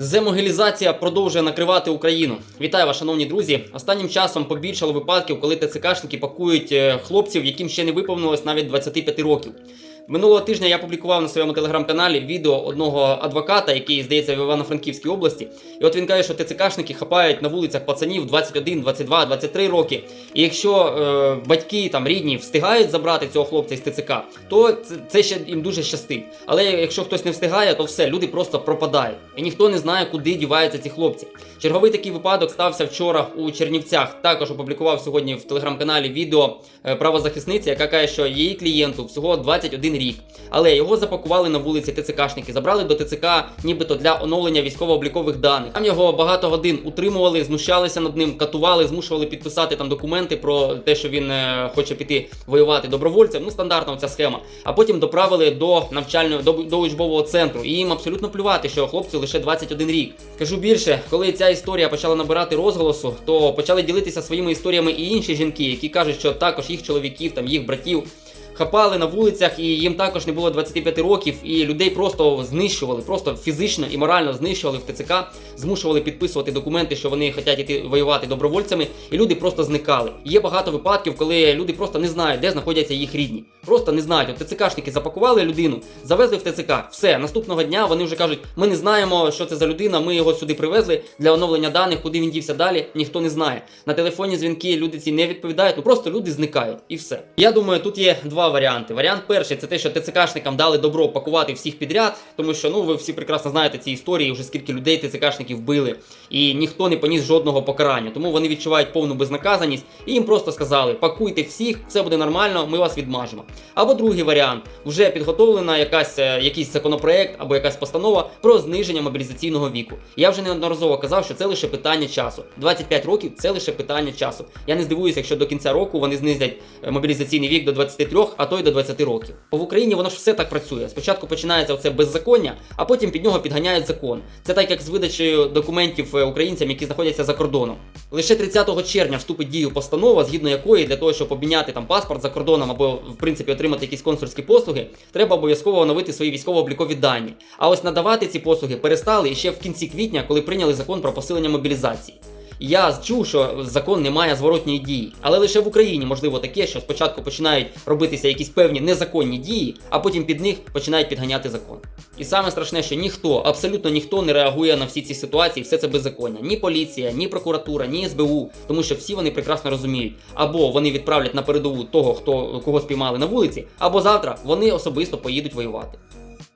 Земогілізація продовжує накривати Україну. Вітаю вас, шановні друзі. Останнім часом побільшало випадків, коли ТЦКшники пакують е, хлопців, яким ще не виповнилось навіть 25 років. Минулого тижня я публікував на своєму телеграм-каналі відео одного адвоката, який здається в Івано-Франківській області. І от він каже, що ТЦКшники хапають на вулицях пацанів 21, 22, 23 роки. І якщо е, батьки там рідні встигають забрати цього хлопця із ТЦК, то це, ще їм дуже щастить. Але якщо хтось не встигає, то все, люди просто пропадають. І ніхто не знає, куди діваються ці хлопці. Черговий такий випадок стався вчора у Чернівцях. Також опублікував сьогодні в телеграм-каналі відео е, правозахисниці, яка каже, що її клієнту всього 21 рік. Але його запакували на вулиці ТЦКшники, забрали до ТЦК, нібито для оновлення військово-облікових даних. Там його багато годин утримували, знущалися над ним, катували, змушували підписати там документи про те, що він е, хоче піти воювати добровольцем. Ну, стандартна ця схема. А потім доправили до навчального до, до учбового центру. І їм абсолютно плювати, що хлопцю лише 21 рік. Скажу більше, коли ця історія почала набирати розголосу, то почали ділитися своїми історіями і інші жінки, які кажуть, що також їх чоловіків, там їх братів хапали на вулицях, і їм також не було 25 років, і людей просто знищували, просто фізично і морально знищували в ТЦК, змушували підписувати документи, що вони хочуть іти воювати добровольцями, і люди просто зникали. Є багато випадків, коли люди просто не знають, де знаходяться їх рідні. Просто не знають. От ТЦКшники запакували людину, завезли в ТЦК. Все, наступного дня вони вже кажуть, ми не знаємо, що це за людина. Ми його сюди привезли для оновлення даних, куди він дівся далі. Ніхто не знає. На телефонні дзвінки люди ці не відповідають. Ну просто люди зникають і все. Я думаю, тут є два варіанти. Варіант перший це те, що ТЦКшникам дали добро пакувати всіх підряд, тому що ну ви всі прекрасно знаєте ці історії, вже скільки людей ТЦКшників били, і ніхто не поніс жодного покарання. Тому вони відчувають повну безнаказаність і їм просто сказали: пакуйте всіх, все буде нормально, ми вас відмажемо. Або другий варіант вже підготовлена якась е, якийсь законопроект або якась постанова про зниження мобілізаційного віку. Я вже неодноразово казав, що це лише питання часу. 25 років це лише питання часу. Я не здивуюся, якщо до кінця року вони знизять е, мобілізаційний вік до 23, а то й до 20 років. Бо в Україні воно ж все так працює. Спочатку починається оце беззаконня, а потім під нього підганяють закон. Це так як з видачею документів е, українцям, які знаходяться за кордоном. Лише 30 червня вступить дію постанова, згідно якої для того, щоб обміняти там паспорт за кордоном або в принципі отримати якісь консульські послуги, треба обов'язково оновити свої військово-облікові дані. А ось надавати ці послуги перестали ще в кінці квітня, коли прийняли закон про посилення мобілізації. Я чув, що закон не має зворотньої дії, але лише в Україні можливо таке, що спочатку починають робитися якісь певні незаконні дії, а потім під них починають підганяти закон. І саме страшне, що ніхто, абсолютно ніхто не реагує на всі ці ситуації, все це беззаконня. Ні поліція, ні прокуратура, ні СБУ, тому що всі вони прекрасно розуміють, або вони відправлять на передову того, хто кого спіймали на вулиці, або завтра вони особисто поїдуть воювати.